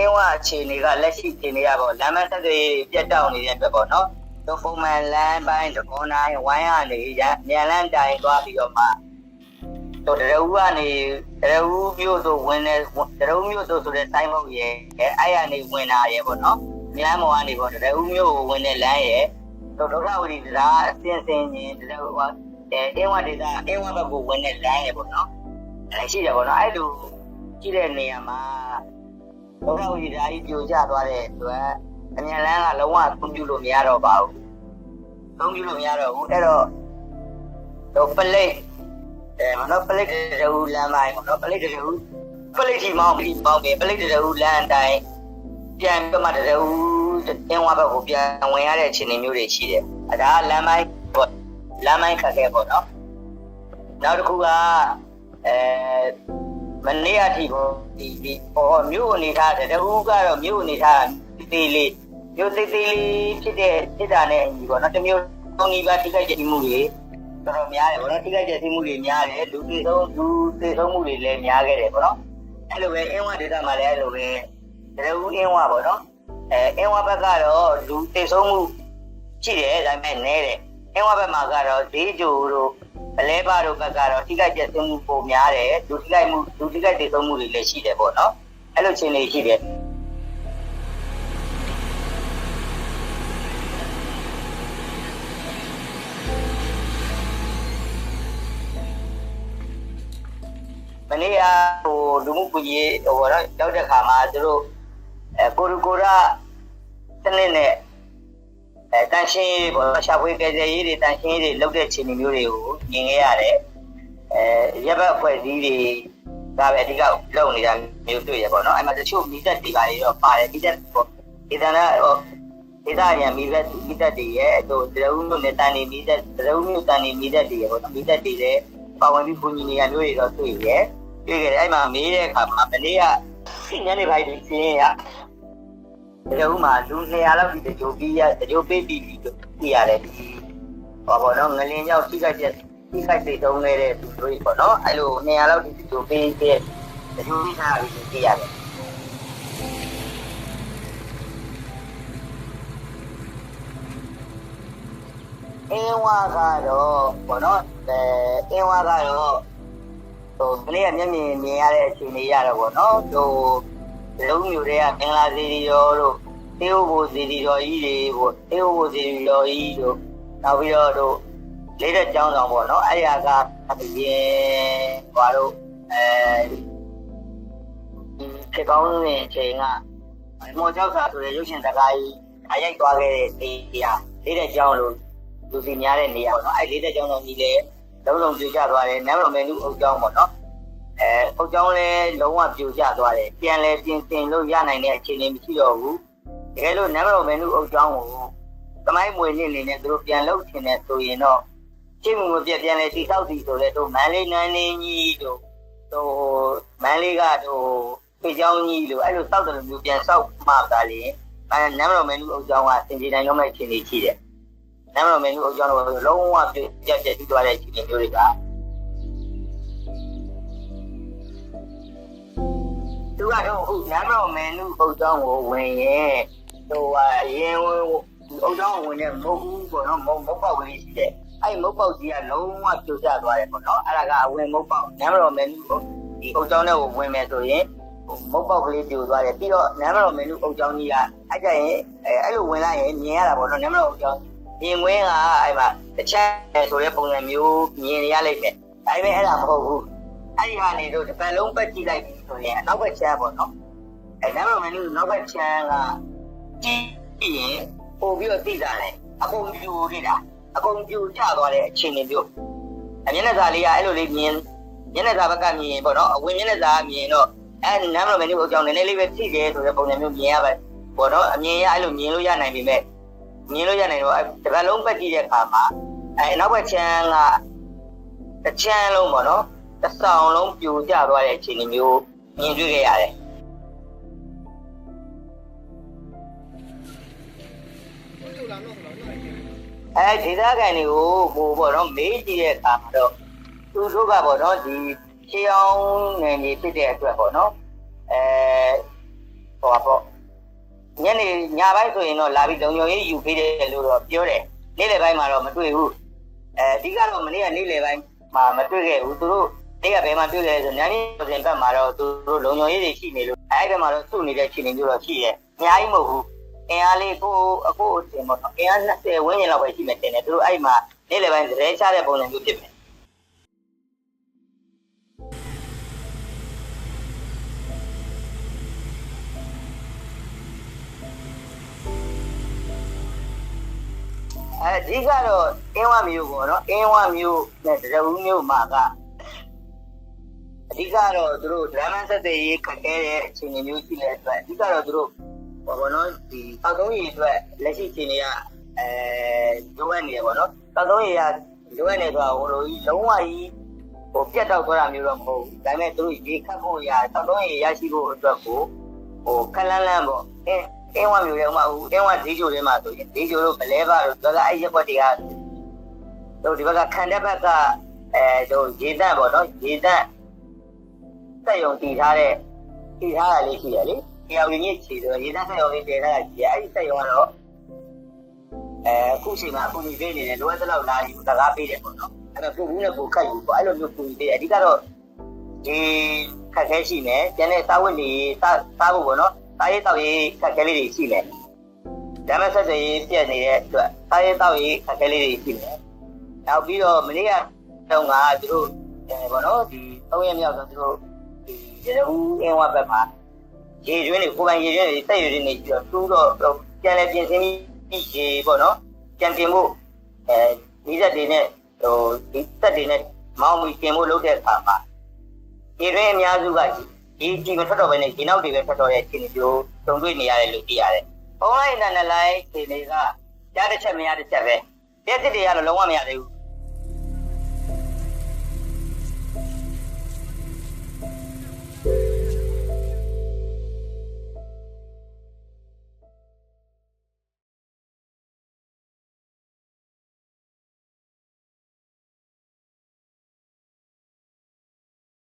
င်းဝအခြေအနေကလက်ရှိအခြေအနေကပေါ့လမ်းမဆက်တွေပြတ်တောက်နေတဲ့အတွက်ပေါ့နော်တို့ပုံမှန်လမ်းပိုင်းတကောနိုင်ဝိုင်းကနေရမြန်လန်းတိုင်သွားပြီးတော့မှတို့တရဦးကနေတရဦးမြို့ဆိုဝင်နေတရဦးမြို့ဆိုဆိုတဲ့တိုင်းမဟုတ်ရဲ့အဲ့ရနေဝင်လာရဲ့ပေါ့နော်လမ်းမော်ကနေပေါ့တရဦးမြို့ကိုဝင်တဲ့လမ်းရဲ့တို့ဒုက္ခဝတီတရားအစင်းစင်းချင်းတရဦးကအဲအင်းဝဒေတာအင်းဝဘက်ကိုဝင်တဲ့လမ်းရဲ့ပေါ့နော်အဲရှိတယ်ပေါ့နော်အဲ့လိုကြည့်တဲ့နေရာမှာ ဘုရားဝိဓာကြီးပြိုကျသွားတဲ့အတွက်အမြန်လန်းကလုံးဝသုံးပြလို့မရတော့ပါဘူးသုံးပြလို့မရတော့ဘူးအဲ့တော့တော့ပလိတ်အဲမနော်ပလိတ်တူလမ်းပိုင်းမနော်ပလိတ်တူပလိတ်ဒီမောင်းပြီးပေါင်းပြီးပလိတ်တူလမ်းတိုင်းပြန်ပြီးမှတူတင်းဝါဘက်ကိုပြန်ဝင်ရတဲ့အခြေအနေမျိုးတွေရှိတယ်အဲဒါလမ်းပိုင်းပေါ့လမ်းပိုင်းခက်ခဲပေါ့နော်နောက်တစ်ခုကအဲ မနေ့အထိပေါ့ဒီဒီဟောမြို့အနေထားတဲ့တူကတော့မြို့အနေထားသေးလေးမြို့သေးသေးလေးဖြစ်တဲ့ဖြစ်တာနဲ့အညီပေါ့နော်တမျိုးသုံးနီးပါးထိခိုက်ကြမှုတွေတော်တော်များတယ်ပေါ့နော်ထိခိုက်ကြမှုတွေများတယ်လူသေဆုံးလူသေဆုံးမှုတွေလည်းများခဲ့တယ်ပေါ့နော်အဲ့လိုပဲအင်းဝဒေတာမှာလည်းအဲ့လိုပဲတူအင်းဝပေါ့နော်အဲအင်းဝဘက်ကတော့လူသေဆုံးမှုရှိတယ်ဒါပေမဲ့နည်းတယ်အင်းဝဘက်မှာကတော့ဈေးကြိုတို့ အလဲပါတို့ဘက်ကတော့ထိခိုက်ကြမှုပုံများတယ်လူထိခိုက်မှုလူထိခိုက်သေဆုံးမှုတွေလည်းရှိတယ်ပေါ့နော်အဲ့လိုချင်းတွေရှိတယ်မနေ့ကဟိုလူမှုကူကြီးဟိုတော့ရောက်တဲ့ခါမှာသူတို့အဲကိုရကိုရတနည်းနဲ့ အဲတန်ရှင်းရေးပေါ့ရှာဖွေကြဲရေးတွေတန်ရှင်းရေးတွေလုပ်တဲ့ခြေအနေမျိုးတွေကိုမြင်ခဲ့ရတယ်အဲရပ်ဘက်အဖွဲ့အစည်းတွေကပဲအဓိကလုပ်နေတာမျိုးတွေ့ရပေါ့နော်အဲ့မှာတချို့မိသက်တွေပါတွေတော့ပါတယ်မိသက်ပေါ့ဒီတန်းကဟိုဒေသရံမိသက်မိသက်တွေရဲ့ဟိုတရုံမျိုးနဲ့တန်နေမိသက်တရုံမျိုးတန်နေမိသက်တွေရဲ့ပေါ့နော်မိသက်တွေလည်းပါဝင်ပြီးပူညီနေရမျိုးတွေတော့တွေ့ရဲ့တွေ့ကြတယ်အဲ့မှာမေးတဲ့အခါမှာမနေ့ကညနေပိုင်းဒီစင်း ရဒီလိုမှလူ200လောက်ဒီတကြိုပြီးရတကြိုပေးပြီးပြီးပြရတယ်ဒီဟောပေါ့နော်ငလင်းရောက်ထိခိုက်တဲ့ထိခိုက်တဲ့တုံးနေတဲ့သူတွေပေါ့နော်အဲ့လို200လောက်ဒီတကြိုပေးတဲ့တကြိုပြီးထားပြီးပြရတယ်အင်းဝါကတော့ဘောနော်အဲအင်းဝါကတော့ဟိုကလေးကမျက်မြင်မြင်ရတဲ့အခြေအနေရတော့ဗောနော်ဟို လုံးမျိုးတွေကမင်္ဂလာစီရီရောတို့တေယိုဘိုစီရီရောကြီးတွေဗောတေယိုဘိုစီရီရောကြီးတို့နောက်ပြီးတော့တို့လေးတဲ့ကျောင်းဆောင်ဗောနော်အဲ့ရကအပြင်ဘာတို့အဲခေကောင်းနေအချိန်ကမော်ကျောက်စာဆိုတဲ့ရုပ်ရှင်စကားကြီးအရိုက်သွားခဲ့တဲ့နေရာလေးတဲ့ကျောင်းလို့လူစီများတဲ့နေရာဗောနော်အဲ့လေးတဲ့ကျောင်းတော်ကြီးလည်းလုံးလုံးပြိုကျသွားတယ်နမ်းတော်မယ်လူအုပ်ကျောင်းပေါ့နော် အဲအုပ်ကျောင်းလည်းလုံးဝပြိုကျသွားတယ်ပြန်လဲပြင်ဆင်လို့ရနိုင်တဲ့အခြေအနေမရှိတော့ဘူးတကယ်လို့နမ်းတော်မယ်လူအုပ်ကျောင်းကိုသမိုင်းမွေနည်းနေနဲ့သူတို့ပြန်လုပ်ချင်တဲ့ဆိုရင်တော့ချိန်မှုမပြတ်ပြန်လဲတိဆောက်စီဆိုလဲတို့မန်းလေးနန်းလေးကြီးတို့ဟိုမန်းလေးကဟိုပြေကျောင်းကြီးလို့အဲ့လိုစောက်တယ်လို့မျိုးပြန်စောက်မှသာလေအဲနမ်းတော်မယ်လူအုပ်ကျောင်းကစင်ကြီးတိုင်းလုံးမဲ့အခြေအနေရှိတယ်နမ်းတော်မယ်လူအုပ်ကျောင်းတော့လုံးဝပြပြတ်ပြတ်ပြီးသွားတဲ့အခြေအနေမျိုးတွေက သူကတော့ဟုတ်နမ်းတော်မယ်လူအုပ်ကျောင်းကိုဝင်ရင်ဟိုဟာအရင်အုပ်ကျောင်းဝင်တဲ့မဟုတ်ဘူးပေါ့နော်မဟုတ်မဟုတ်ပေါက်လေးရှိတယ်အဲ့မုတ်ပေါက်ကြီးကလုံးဝပြိုကျသွားတယ်ပေါ့နော်အဲ့ဒါကအဝင်မုတ်ပေါက်နမ်းတော်မယ်လူဒီအုပ်ကျောင်းထဲကိုဝင်မယ်ဆိုရင်မုတ်ပေါက်ကလေးပြိုသွားတယ်ပြီးတော့နမ်းတော်မယ်လူအုပ်ကျောင်းကြီးကအဲ့ကြရင်အဲအဲ့လိုဝင်လိုက်ရင်မြင်ရတာပေါ့နော်နမ်းတော်အုပ်ကျောင်းမြင်ကွင်းကအဲ့မှာတစ်ချက်ဆိုတဲ့ပုံစံမျိုးမြင်ရလိမ့်မယ်။ဒါပေမဲ့အဲ့ဒါမဟုတ်ဘူး။ အဲ့ဒီဟာနေတော့တစ်ပတ်လုံးပတ်ကြည့်လိုက်ပြီဆိုရင်အနောက်ဘက်ချမ်းပေါ့နော်။အဲ့ဒါမှမဟုတ်နောက်ဘက်ချမ်းကကြည့်ရင်ပို့ပြီးတော့သိတာလေအကုန်ပြူနေတာအကုန်ပြူကျသွားတဲ့အခြေအနေမျိုး။အမျက်နှာစာလေးကအဲ့လိုလေးမြင်မျက်နှာစာဘက်ကမြင်ပေါ့နော်အဝင်မျက်နှာစာမြင်တော့အဲ့နမ်းမလို့မင်းတို့အကြောင်းနည်းနည်းလေးပဲသိတယ်ဆိုတဲ့ပုံစံမျိုးမြင်ရပါပေါ့နော်အမြင်ရအဲ့လိုမြင်လို့ရနိုင်ပြီမဲ့မြင်လို့ရနိုင်တော့အဲတစ်ပတ်လုံးပတ်ကြည့်တဲ့အခါမှာအဲနောက်ဘက်ချမ်းကတစ်ချမ်းလုံးပေါ့နော် တစ်ဆောင်လုံးပြိုကျသွားတဲ့အခြေအနေမျိုးမြင်တွေ့ခဲ့ရတယ်အဲဒေသခံတွေကိုဟိုပေါ့နော်မေးကြည့်တဲ့အခါမှာတော့သူတို့ကပေါ့နော်ဒီရှေးအောင်နယ်မြေဖြစ်တဲ့အတွက်ပေါ့နော်အဲဟောပေါ့ညနေညပိုင်းဆိုရင်တော့လာပြီးလုံညုံရေးယူပေးတယ်လို့တော့ပြောတယ်နေ့လယ်ပိုင်းမှာတော့မတွေ့ဘူးအဲအဓိကတော့မနေ့ကနေ့လယ်ပိုင်းမှာမတွေ့ခဲ့ဘူးသူတို့ နေ့ကဘယ်မှာတွေ့လဲဆိုညနေပြင်ဘက်မှာတော့သူတို့လုံညုံရေးတွေရှိနေလို့အဲ့ဒီမှာတော့စုနေတဲ့ချိန်တွေမျိုးတော့ရှိတယ်အများကြီးမဟုတ်ဘူးအင်အားလေးကိုအခုအတင်ပေါ့နော်အင်အား20ဝန်းကျင်လောက်ပဲရှိမယ်တင်တယ်သူတို့အဲ့မှာနေ့လယ်ပိုင်းသရဲချတဲ့ပုံစံမျိုးဖြစ်မယ်အဓိကတော့အင်းဝမျိုးပေါ့နော်အင်းဝမျိုးနဲ့တရဘူးမျိုးမှာက အဓိကတော့သူတို့ဒရမန်ဆက်သေးရေးခက်ခဲတဲ့အခြေအနေမျိုးရှိတဲ့အတွက်အဓိကတော့သူတို့ဘောဘောနော်ဒီတောက်သုံးရည်အတွက်လက်ရှိအခြေအနေကအဲလိုအပ်နေရပေါ့နော်တောက်သုံးရည်ကလိုအပ်နေဆိုတာဟိုလိုကြီးလုံးဝကြီးဟိုပြတ်တော့သွားတာမျိုးတော့မဟုတ်ဘူးဒါပေမဲ့သူတို့ရေခတ်ဖို့ရတောက်သုံးရည်ရရှိဖို့အတွက်ကိုဟိုခက်လန်းလန်းပေါ့အင်းအင်းဝမျိုးလည်းဥမာဦးအင်းဝဈေးချိုလေးမှာဆိုရင်ဈေးချိုတို့ဗလဲပါတို့ဒါကအဲ့ရက်ွက်တွေကတို့ဒီဘက်ကခံတဲ့ဘက်ကအဲတို့ရေတန့်ပေါ့နော်ရေတန့် စက်ယုံတည်ထားတဲ့တည်ထားတာလေးရှိရလေဒီအောင်ရင်းချီဆိုရေတန့်စက်ယုံလေးတည်ထားတာရှိရအဲ့ဒီစက်ယုံကတော့အဲအခုချိန်မှာအခုနေပေးနေတယ်လိုအပ်တဲ့လောက်လာယူတကားပေးတယ်ပေါ့နော်အဲ့တော့ပုံဘူးနဲ့ပုံခတ်ယူပေါ့အဲ့လိုမျိုးပုံပေးအဓိကတော့ဒီခက်ခဲရှိမယ်ကျန်တဲ့စားဝတ်နေစားစားဖို့ပေါ့နော်စားရေးတောက်ရေးခက်ခဲလေးတွေရှိတယ်။ဓမ္မဆက်တွေပြည့်နေတဲ့အတွက်စားရေးတောက်ရေးခက်ခဲလေးတွေရှိတယ်။နောက်ပြီးတော့မနေ့ကတော့ငါသူတို့အဲဘောနော်ဒီ၃ရက်မြောက်ဆိုသူတို့ ဒီရေဦးအင်းဝဘက်မှာရေကျွင်းတွေကိုယ်ပိုင်ရေကျွင်းတွေတက်ရည်တွေနေပြီးတော့တူးတော့ပြန်လဲပြင်ဆင်ပြီးရေပေါ့နော်ပြန်တင်ဖို့အဲဒီဇက်တွေနဲ့ဟိုဒီသက်တွေနဲ့မောင်းပြီးပြင်ဖို့လုပ်တဲ့အခါမှာရေတွင်းအများစုကဒီဒီမထွက်တော့ဘဲနဲ့ဒီနောက်တွေပဲထွက်တော့ရဲ့အခြေအနေမျိုးတုံ့တွေ့နေရတယ်လို့သိရတယ်။ online နဲ့ online ခြေနေကကြားတစ်ချက်မရတစ်ချက်ပဲ။ပြည့်စစ်တွေကတော့လုံးဝမရသေးဘူး